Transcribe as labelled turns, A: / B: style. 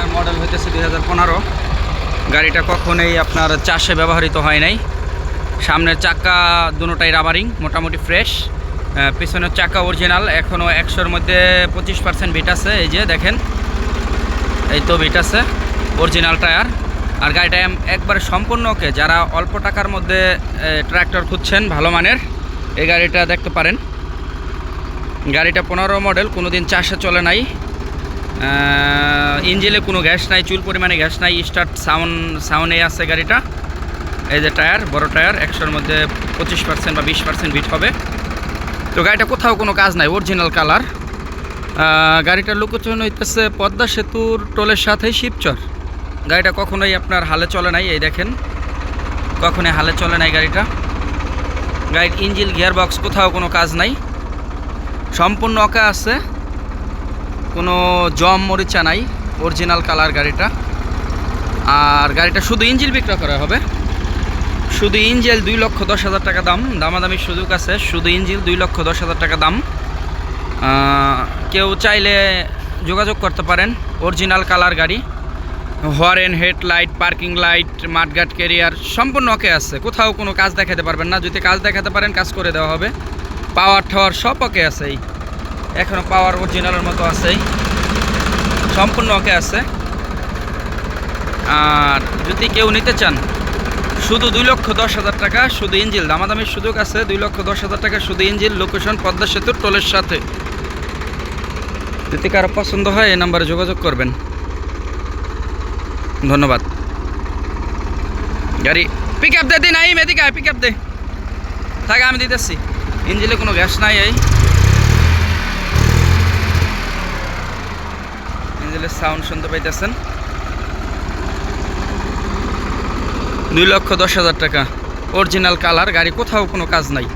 A: গাড়িটার মডেল হইতেছে দুই হাজার পনেরো। গাড়িটা কখনোই আপনার চাষে ব্যবহৃত হয় নাই। সামনের চাকা দুটোটাই রাবারিং মোটামুটি ফ্রেশ পিছনের চাকা অরিজিনাল এখনও একশোর মধ্যে পঁচিশ পার্সেন্ট বিট আছে। এই যে দেখেন, এই তো বিট আছে অরিজিনাল টায়ার আর গাড়িটা একবারে সম্পূর্ণ ওকে যারা অল্প টাকার মধ্যে ট্র্যাক্টর খুঁজছেন, ভালো মানের, এই গাড়িটা দেখতে পারেন। গাড়িটা পনেরো মডেল কোনো দিন চাষে চলে নাই। ইঞ্জিনে কোনো গ্যাস নাই, চুল পরিমাণে গ্যাস নাই স্টার্ট সাউন্ড সাউন্ডে আছে গাড়িটা। এই যে টায়ার বড় টায়ার একশোর মধ্যে পঁচিশ পার্সেন্ট বা বিশ পার্সেন্ট বিট হবে। তো গাড়িটা কোথাও কোনো কাজ নাই অরিজিনাল কালার গাড়িটার লোকেশন হইতেছে পদ্মা সেতুর টোলের সাথেই শিবচর। গাড়িটা কখনোই আপনার হালে চলে নাই, এই দেখেন। কখনোই হালে চলে নাই গাড়িটা। গাড়ির ইঞ্জিল গিয়ার বক্স কোথাও কোনো কাজ নাই। সম্পূর্ণ অকা আছে। কোনো জম মরিচা নাই অরিজিনাল কালার গাড়িটা। আর গাড়িটা শুধু ইঞ্জিল বিক্রয় করা হবে। শুধু ইঞ্জিল দুই লক্ষ দশ হাজার টাকা দাম দামাদামির সুযোগ আছে, শুধু ইঞ্জিল দুই লক্ষ দশ হাজার টাকা দাম। কেউ চাইলে যোগাযোগ করতে পারেন অরিজিনাল কালার গাড়ি। হরেন হেডলাইট পার্কিং লাইট মাঠঘাট ক্যারিয়ার সম্পূর্ণ ওকে আছে। কোথাও কোনো কাজ দেখাতে পারবেন না। যদি কাজ দেখাতে পারেন, কাজ করে দেওয়া হবে। পাওয়ার টাওয়ার সব ওকে আছে এই। এখনও পাওয়ার অরিজিনালের মতো আছেই। সম্পূর্ণ ওকে আছে। আর যদি কেউ নিতে চান, শুধু দুই লক্ষ দশ হাজার টাকা, শুধু ইঞ্জিল, দামাদামির সুযোগ আছে, দুই লক্ষ দশ হাজার টাকা, শুধু ইঞ্জিল লোকেশন পদ্মা সেতুর টোলের সাথে। যদি কারও পছন্দ হয়, এই নাম্বারে যোগাযোগ করবেন। ধন্যবাদ। গাড়ি পিক আপ দে দিন আই এদিকে পিক আপ দে। থাকে, আমি দিতেছি। ইঞ্জিলে কোনো গ্যাস নাই এই। সাউন্ড শুনতে পাইতেছেন। দুই লক্ষ দশ হাজার টাকা। অরিজিনাল কালার, গাড়ি কোথাও কোনো কাজ নাই।